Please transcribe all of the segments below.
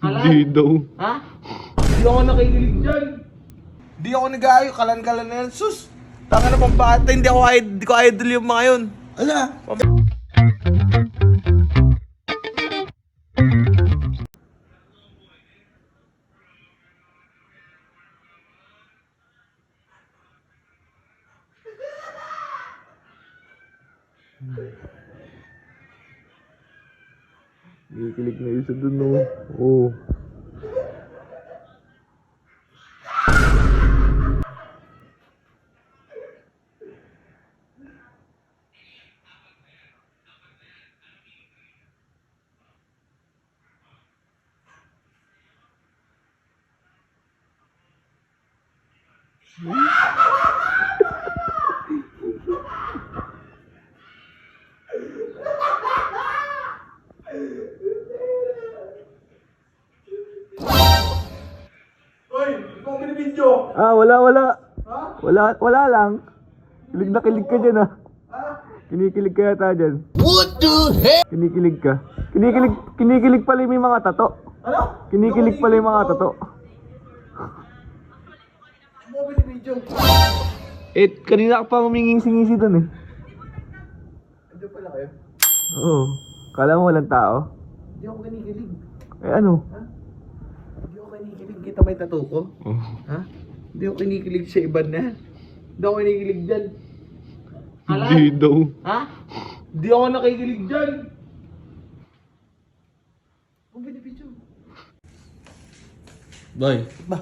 Hindi daw. Ha? Hindi ako nakikilig dyan. Hindi ako nag-aayo, kalan-kalan na yan. Sus! Tanga na pang bata, hindi ako idol, hindi ko idol yung mga yun. Ala! Kikilig na isa dun, no? Oo. Hoy, binibidyo. Ah, wala, wala. Ha? Wala, wala lang. Kilig na kilig ka dyan, ah. Ha? Kinikilig ka yata dyan. What the heck? Kinikilig ka. Kinikilig, kinikilig pala yung may mga tato. Ano? Kinikilig pala yung mga tato. Ano mo binibidyo? Eh, kanina ka pa maminging-singisi dun eh. Ano pala kayo? Oo. Kala mo walang tao? Hindi ako kinikilig. Eh ano? Yung tattoo ko? Ha? Hindi ako kinikilig sa iba na. Hindi ako kinikilig dyan. Hindi daw. Ha? Hindi ako nakikilig dyan. Kung binibidyo. Boy, Ba?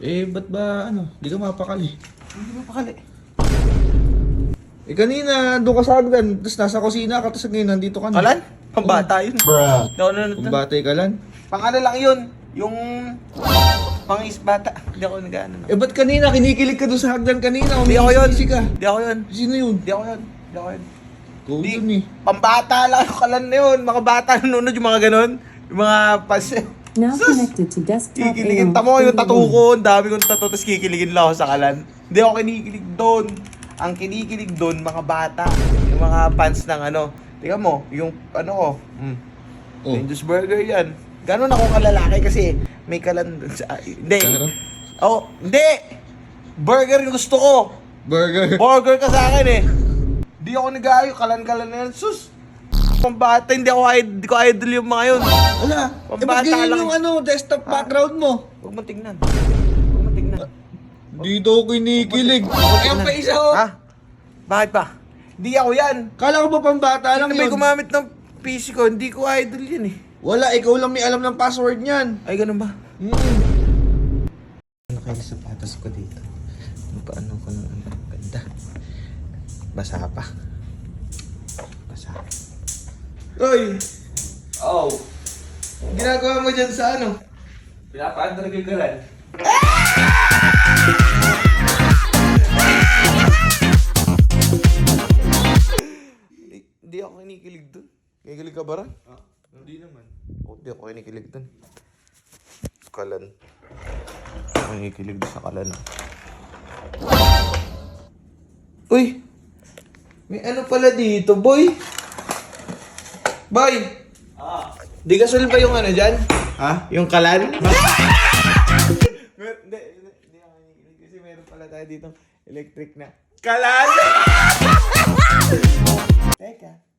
eh ba't ba ano, di ka mapakali? Hindi mo pakali. Eh kanina, doon ka sa hagdan, tapos nasa kusina ka, tapos ngayon nandito ka na. Kalan? Pambata yun. Bruh. Kung doon. batay ka lang. Pang ano lang yun. Yung... Pang isbata. Hindi ako nag-ano. Eh ba't kanina, kinikilig ka doon sa hagdan kanina? Hindi ako yun. Ka. Hindi ako yun. Sino yun? Hindi ako yun. Hindi ako yun. Ikaw Di- eh. Pambata lang yung kalan na yun. Mga bata nanonood yung mga ganun. Yung mga pas... Now Sus! connected to desktop Kikiligin. Tamo yung tattoo ko. Ang dami kong tattoo. Tapos kikiligin lang ako sa kalan. Hindi ako kinikilig doon. Ang kinikilig doon, mga bata. Yung mga fans ng ano. Tingnan mo, yung ano ko. Mm. Oh. Dangerous Burger yan. Ganon ako kalalaki kasi may kalan... sa- Hindi. Oh, hindi! Burger yung gusto ko. Burger. Burger ka sa akin eh. Hindi ako nag-aayo, kalan-kalan na yan. Sus! Pambata, hindi ako hindi ko idol yung mga yun. Ala, eh Pambata ba't ganyan lang. yung ano, desktop background mo? Huwag mo tingnan. Huwag mo tingnan. Di daw kinikilig. Ayan pa isa oh. Ha? Bakit pa? Hindi ako yan. Kala ko ba pambata lang Ano may yun? gumamit ng PC ko, hindi ko idol yan eh. Wala, ikaw lang may alam ng password niyan. Ay, ganun ba? Hmm. Ano kayo sapatos ko dito? Ano pa ano ko ng ano? Ganda. Basa pa. Basa. Uy! Oh! Ginagawa mo dyan sa ano? Pinapaandar kay Galan. Hindi ako kinikilig dun. Kinikilig ka ba rin? Hindi naman. Oh, hindi ako kinikilig dun. Kalan. Ako kinikilig sa kalan. Uy! May ano pala dito, boy? Boy! Ah. Di gasol ba yung ano dyan? Ha? Yung kalan? Hindi, hindi ako kinikilig kasi meron pala tayo dito electric na kalan! Teka,